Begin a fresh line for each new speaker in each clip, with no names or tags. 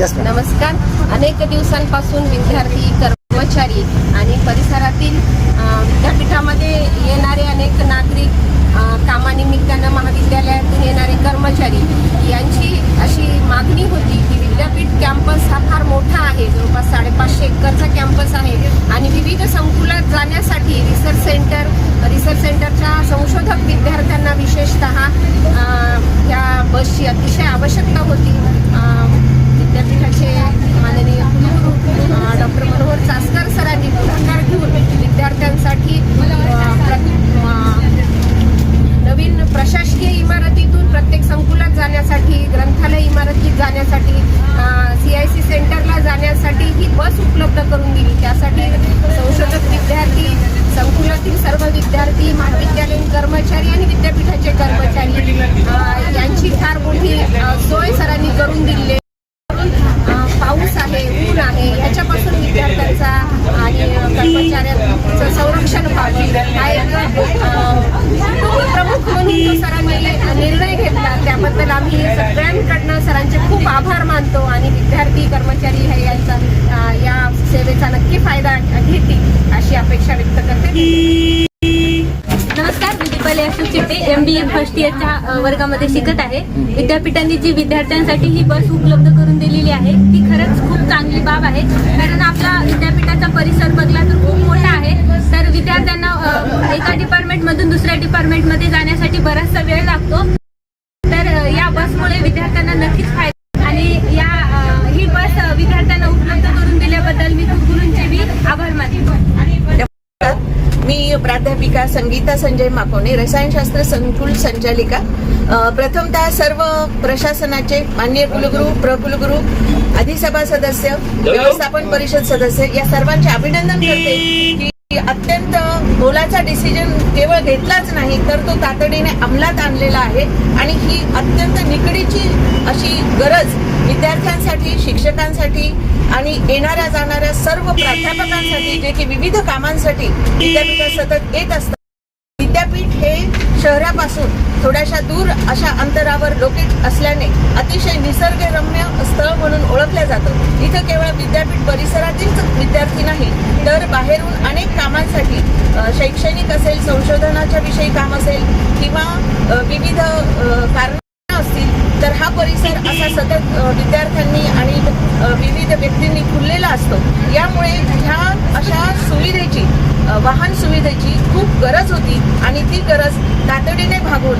नमस्कार
नमस्कार. अनेक दिवसांपासून विद्यार्थी कर्मचारी आणि परिसरातील अ, विद्यापीठामध्ये येणारे अनेक नागरिक अ, कामानिमित्तानं महाविद्यालयातून येणारे कर्मचारी यांची अशी मागणी होती की विद्यापीठ कॅम्पस हा फार मोठा आहे. जवळपास साडेपाचशे एकरचा कॅम्पस आहे आणि विविध संकुलात जाण्यासाठी रिसर्च सेंटर रिसर्च सेंटरच्या संशोधक विद्यार्थ्यांना विशेषतः अ, या बसची अतिशय आवश्यकता होती. अ, विद्यापीठाचे माननीय डॉक्टर मनोहर चासकर सरांनी पुढाकार घेऊन विद्यार्थ्यांसाठी नवीन प्रशासकीय इमारतीतून प्रत्येक संकुलात जाण्यासाठी ग्रंथालय इमारतीत जाण्यासाठी सी आय सी सेंटरला जाण्यासाठी ही बस उपलब्ध करून दिली. त्यासाठी संशोधक विद्यार्थी संकुलातील सर्व विद्यार्थी महाविद्यालयीन कर्मचारी आणि विद्यापीठाचे कर्मचारी अ, यांची फार मोठी अ, सोय सरांनी करून दिली आहे. अ, पाऊस आहे ऊन आहे याच्यापासून विद्यार्थ्यांचा आणि कर्मचाऱ्यांचं संरक्षण व्हावं हा एक प्रमुख म्हणून सरांनी निर्णय घेतला. त्याबद्दल आम्ही सगळ्यांकडनं सरांचे खूप आभार मानतो आणि विद्यार्थी कर्मचारी हे यांचा या सेवेचा नक्की फायदा घेतील अशी अपेक्षा व्यक्त करते.
नमस्कार मी दीपाली अशोक चिट्टे एम बी ए फर्स्ट इयरच्या वर्गामध्ये शिकत आहे. विद्यापीठांनी जी विद्यार्थ्यांसाठी ही बस उपलब्ध करून दिलेली आहे ती खरंच खूप चांगली बाब आहे. कारण आपला विद्यापीठाचा परिसर बघला तर खूप मोठा आहे तर विद्यार्थ्यांना अ, एका डिपार्टमेंटमधून दुसऱ्या डिपार्टमेंटमध्ये जाण्यासाठी बराचसा वेळ लागतो. तर या बसमुळे विद्यार्थ्यांना नक्कीच फायदा आणि या ही बस विद्यार्थ्यांना उपलब्ध करून दिल्याबद्दल मी खूप गुरूंचे बी आभार मानतो.
मी प्राध्यापिका संगीता संजय माकोणे रसायनशास्त्र संकुल संचालिका प्रथमतः सर्व प्रशासनाचे मान्य कुलगुरू प्रकुलगुरू अधिसभा सदस्य व्यवस्थापन परिषद सदस्य या सर्वांचे अभिनंदन करते की अत्यंत मोलाचा डिसिजन केवळ घेतलाच नाही तर तो तातडीने अंमलात आणलेला आहे. आणि ही अत्यंत निकडीची अशी गरज विद्यार्थ्यांसाठी शिक्षकांसाठी आणि येणाऱ्या जाणाऱ्या सर्व प्राध्यापकांसाठी जे की विविध कामांसाठी विद्यापीठात सतत येत असतात. विद्यापीठ हे शहरापासून थोड्याशा दूर अशा अंतरावर लोकेट असल्याने अतिशय निसर्गरम्य स्थळ म्हणून ओळखलं जातं. इथं केवळ विद्यापीठ परिसरातील विद्यार्थी नाही तर बाहेरून अनेक कामांसाठी शैक्षणिक असेल संशोधनाच्या विषयी काम असेल किंवा विविध कारण असतील तर हा परिसर असा सतत विद्यार्थ्यांनी आणि विविध व्यक्तींनी खुललेला असतो. यामुळे ह्या अशा सुविधेची अ, वाहन सुविधेची खूप गरज होती आणि ती गरज तातडीने भागून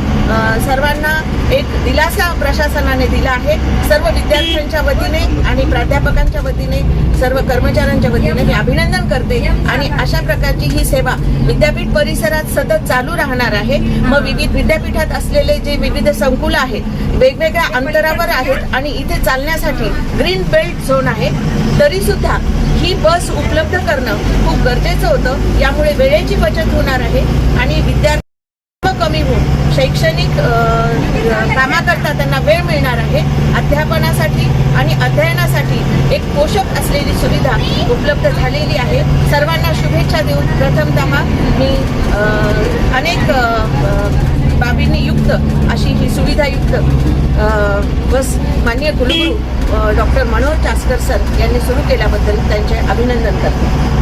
सर्वांना एक दिलासा प्रशासनाने दिला आहे. सर्व विद्यार्थ्यांच्या वतीने आणि प्राध्यापकांच्या वतीने सर्व कर्मचाऱ्यांच्या वतीने मी अभिनंदन करते आणि अशा प्रकारची ही सेवा विद्यापीठ परिसरात सतत चालू राहणार आहे. मग विविध विद्यापीठात असलेले जे विविध संकुल आहेत वेगवेगळ्या अंतरावर आहेत आणि इथे चालण्यासाठी ग्रीन बेल्ट झोन आहे. तरी सुद्धा ही बस उपलब्ध करणं खूप गरजेचं होतं. यामुळे वेळेची बचत होणार आहे आणि विद्यार्थी कमी होऊन. शैक्षणिक कामाकरता त्यांना वेळ मिळणार आहे. अध्यापनासाठी आणि अध्ययनासाठी एक पोषक असलेली सुविधा उपलब्ध झालेली आहे. सर्वांना शुभेच्छा देऊन प्रथमतः मी अनेक बाबींनी युक्त अशी ही सुविधायुक्त बस मान्य कुलगुरू डॉक्टर मनोहर चास्कर सर यांनी सुरू केल्याबद्दल त्यांचे अभिनंदन करते.